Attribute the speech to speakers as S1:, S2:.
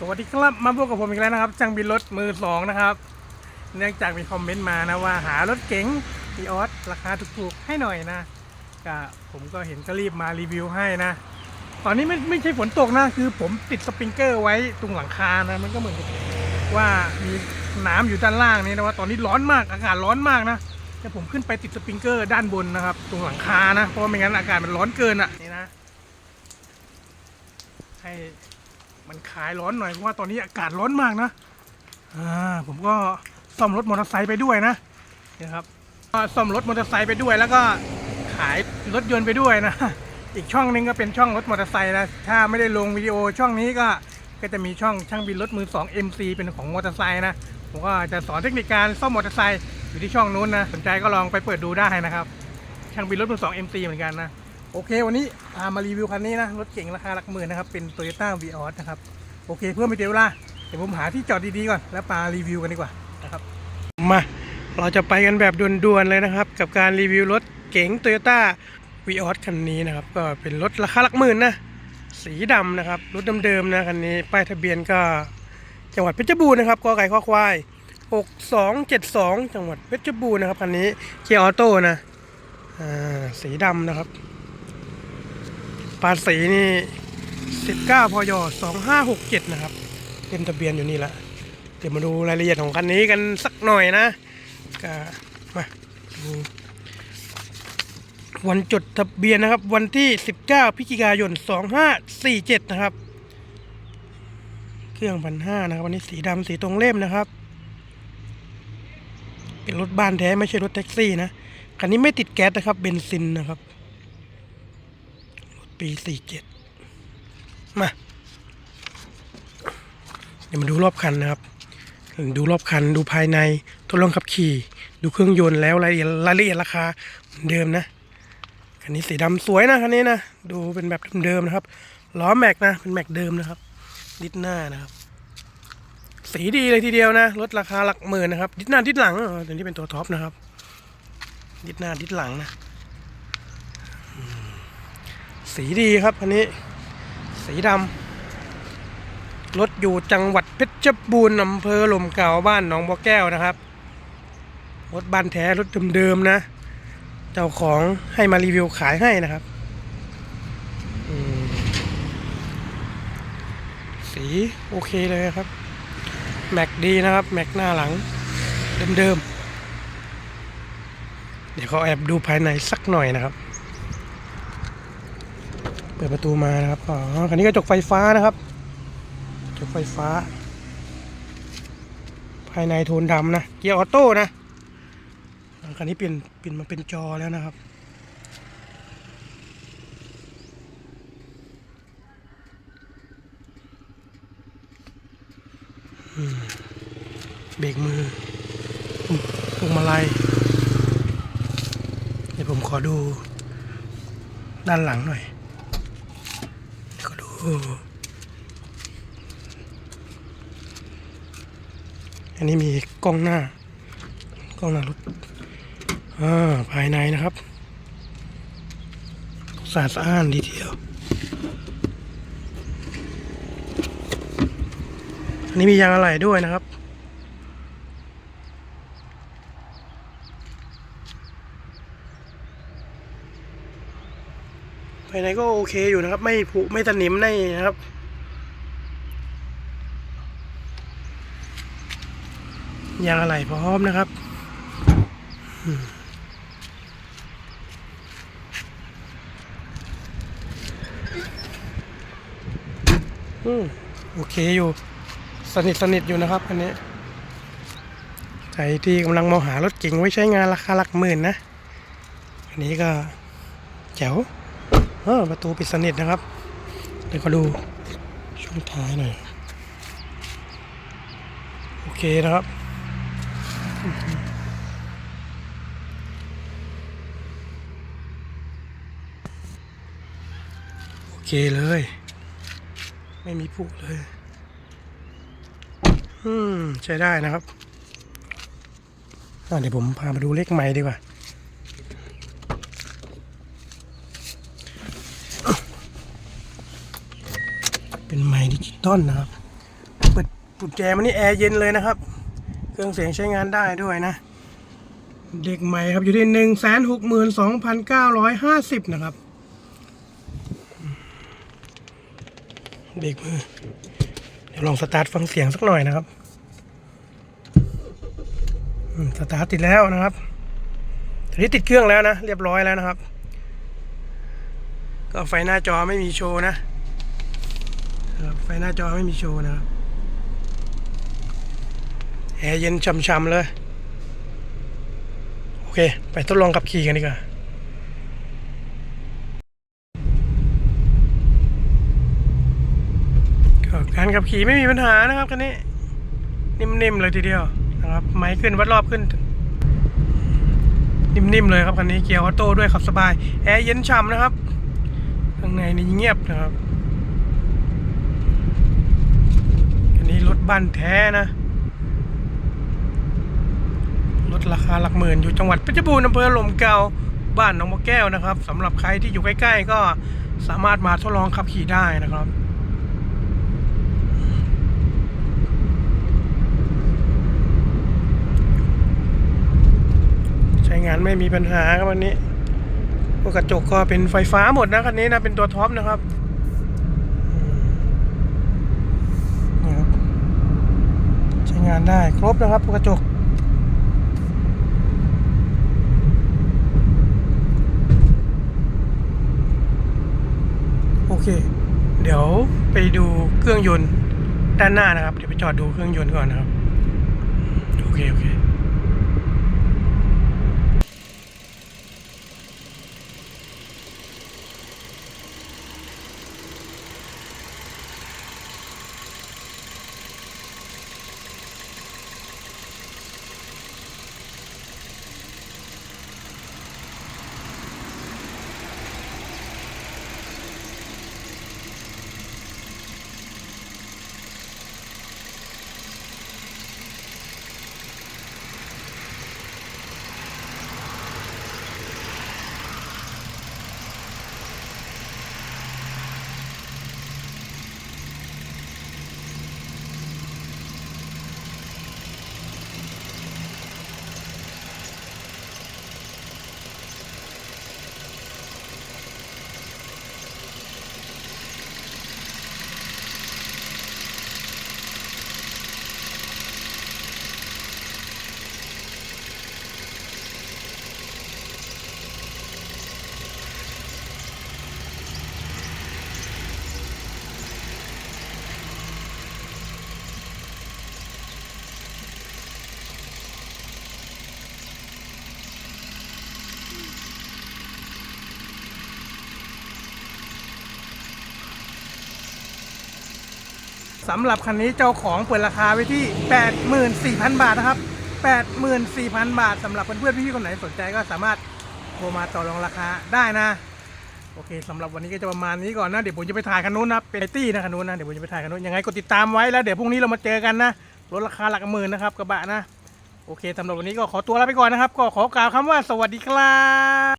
S1: สวัสดีครับมาพบกับผมอีกแล้วนะครับจังบินรถมือสองนะครับ เนื่องจากมีคอมเมนต์มานะว่าหารถเก๋งอีออสราคาถูกๆให้หน่อยนะก็ผมก็เห็นก็รีบมารีวิวให้นะ ตอนนี้ไม่ไม่ใช่ฝนตกนะคือผมติดสปริงเกอร์ไว้ตรงหลังคานะมันก็เหมือนว่ามีน้ำอยู่ด้านล่างนี่นะว่าตอนนี้ร้อนมากอากาศร้อนมากนะแต่ผมขึ้นไปติดสปริงเกอร์ด้านบนนะครับ ตรงหลังคานะเพราะไม่งั้นอากาศมันร้อนเกินอะนี่นะให้ มันคลายร้อนหน่อยเพราะว่าตอนนี้อากาศร้อนมากนะอ่าผมก็ซ่อมรถมอเตอร์ไซค์ไปด้วยนะนี่ครับก็ซ่อมรถมอเตอร์ไซค์ไปด้วย แล้วก็ขายรถยนต์ไปด้วยนะ อีกช่องหนึงก็เป็นช่องรถมอเตอร์ไซค์นะถ้าไม่ได้ลงวิดีโอช่องนี้ก็ก็จะมีช่องช่างบินรถมือ 2 MC เป็นของมอเตอร์ไซค์นะผมก็จะสอนเทคนิคการซ่อมมอเตอร์ไซค์อยู่ที่ช่องนู้นนะสนใจก็ลองไปเปิดดูได้นะครับช่างบินรถมือ 2 MC เหมือนกันนะ โอเค วันนี้พามารีวิวคันนี้นะ รถเก่งราคาหลักหมื่นนะครับ เป็น Toyota v ีออสนะครับ โอเค เพื่อไม่เสียเวลาเดี๋ยวผมหาที่จอดดีๆก่อน แล้วมารีวิวกันดีกว่านะครับ มา เราจะไปกันแบบด่วนๆเลยนะครับ กับการรีวิวรถเก๋ง Toyota v ีออสคันนี้นะครับ ก็เป็นรถราคาหลักหมื่นนะ สีดำนะครับ รถเดิมๆนะคันนี้ ป้ายทะเบียนก็จังหวัดเพชรบูรณ์นะครับกอไก่ข้อควาย 6272 จังหวัดเพชรบูรณ์นะครับคันนี้เกียร์ออโต้นะ อ่า สีดำนะครับ ปาดสีนี่19พย2567 นะครับเต็มทะเบียนอยู่นี่ละเดี๋ยวมาดูรายละเอียดของคันนี้กันสักหน่อยนะก็มาดูวันจดทะเบียนนะครับ วันที่ 19พฤศจิกายน 2547 นะครับ เครื่องพันห้านะครับ วันนี้สีดำสีตรงเล่มนะครับ เป็นรถบ้านแท้ไม่ใช่รถแท็กซี่นะคันนี้ไม่ติดแก๊สนะครับเบนซินนะครับ ปีสี่เจ็ดมา เดี๋ยวมาดูรอบคันนะครับ ดูรอบคันดูภายในทดลองขับขี่ ดูเครื่องยนต์แล้วรายละเอียดรายละเอียดราคาเหมือนเดิมนะคันนี้สีดำสวยนะคันนี้นะดูเป็นแบบเดิมๆนะครับล้อแม็กนะเป็นแม็กเดิมนะครับดิสหน้านะครับ สีดีเลยทีเดียวนะรถราคาหลักหมื่นนะครับดิสหน้าดิสหลังอ๋อตัวนี้เป็นตัวท็อปนะครับดิสหน้าดิสหลังนะ สีดีครับคันนี้ สีดำรถอยู่จังหวัดเพชรบูรณ์อำเภอหล่มเก่าบ้านหนองบัวแก้วนะครับรถบ้านแท้รถเดิมๆนะ เจ้าของให้มารีวิวขายให้นะครับสีโอเคเลยครับแม็กดีนะครับ แม็กหน้าหลังเดิมๆเดี๋ยวเขาแอบดูภายในสักหน่อยนะครับ เปิดประตูมานะครับ อ๋อ คันนี้กระจกไฟฟ้านะครับ กระจกไฟฟ้า ภายในโทนดำนะ เกียร์ออโต้นะ คันนี้เปลี่ยนเปลี่ยนมาเป็นจอแล้วนะครับเบรกมือพวงมาลัย เดี๋ยวผมขอดูด้านหลังหน่อย อันนี้มีกล้องหน้า กล้องหน้ารถอ่าภายในนะครับสะอาดสะอ้านดีเทียว อันนี้มียางอะไหล่ด้วยนะครับายในก็โอเคอยู่นะครับ ไม่ผุไม่ตะหนิมไม่นะครับยางอะไหล่พร้อมนะครับอืมอืมโอเคอยู่ สนิทสนิทอยู่นะครับอันนี้ใครที่กำลังมองหารถเก๋งไว้ใช้งานราคาหลักหมื่นนะ อันนี้ก็แจ๋ว เออประตูปิดสนิทนะครับ เดี๋ยวก็ดูช่วงท้ายหน่อย โอเคนะครับ โอเคเลย ไม่มีผุเลย อืม ใช้ได้นะครับเดี๋ยวผมพามาดูเลขไม้ดีกว่า เป็นไม้ดิจิตอลนะครับกุญแจมันนี่แอร์เย็นเลยนะครับ เครื่องเสียงใช้งานได้ด้วยนะ เด็กใหม่ครับอยู่ที่หนึ่งแสนหกหมื่นสองพันเก้าร้อยห้าสิบนะครับ เด็กมือเดี๋ยวลองสตาร์ทฟังเสียงสักหน่อยนะครับสตาร์ทติดแล้วนะครับทีนี้ติดเครื่องแล้วนะ เรียบร้อยแล้วนะครับ ก็ไฟหน้าจอไม่มีโชว์นะ ครับไฟหน้าจอไม่มีโชว์นะครับแอร์เย็นช่ำๆเลย โอเค ไปทดลองขับขี่กันดีกว่าการขับขี่ไม่มีปัญหานะครับคันนี้ นิ่มๆเลยทีเดียวนะครับไม้ขึ้นวัดรอบขึ้น นิ่มๆเลยครับคันนี้เกียร์ออโต้ด้วยขับสบาย แอร์เย็นฉ่ำนะครับข้างในนี่เงียบนะครับ อันนี้ รถบ้านแท้นะ รถราคาหลักหมื่นอยู่จังหวัดเพชรบูรณ์อำเภอหลมเกาบ้านหนองมะแก้วนะครับสำหรับใครที่อยู่ใกล้ๆก็สามารถมาทดลองขับขี่ได้นะครับใช้งานไม่มีปัญหาครับวันนี้กระจกก็เป็นไฟฟ้าหมดนะคันนี้นะเป็นตัวท็อปนะครับอืมนี่ครับ ใช้งานได้ครบนะครับกกระจกโอเค เดี๋ยวไปดูเครื่องยนต์ด้านหน้านะครับ เดี๋ยวไปจอดดูเครื่องยนต์ก่อนนะครับ โอเค โอเค สำหรับคันนี้เจ้าของเปิดราคาไว้ที่ 84,000 บาทนะครับ 84,000 บาทสำหรับเพื่อนๆพี่ๆคนไหนสนใจก็สามารถโทรมาต่อรองราคาได้นะโอเคสำหรับวันนี้ก็จะประมาณนี้ก่อนนะ เดี๋ยวผมจะไปถ่ายคันนู้นนะเป็นไอตี้นะคันนู้นนะเดี๋ยวผมจะไปถ่ายคันนู้นยังไงกดติดตามไว้แล้วเดี๋ยวพรุ่งนี้เรามาเจอกันนะรถราคาหลักหมื่นนะครับกระบะนะ โอเคสำหรับวันนี้ก็ขอตัวลาไปก่อนนะครับ ก็ขอกล่าวคำว่าสวัสดีครับ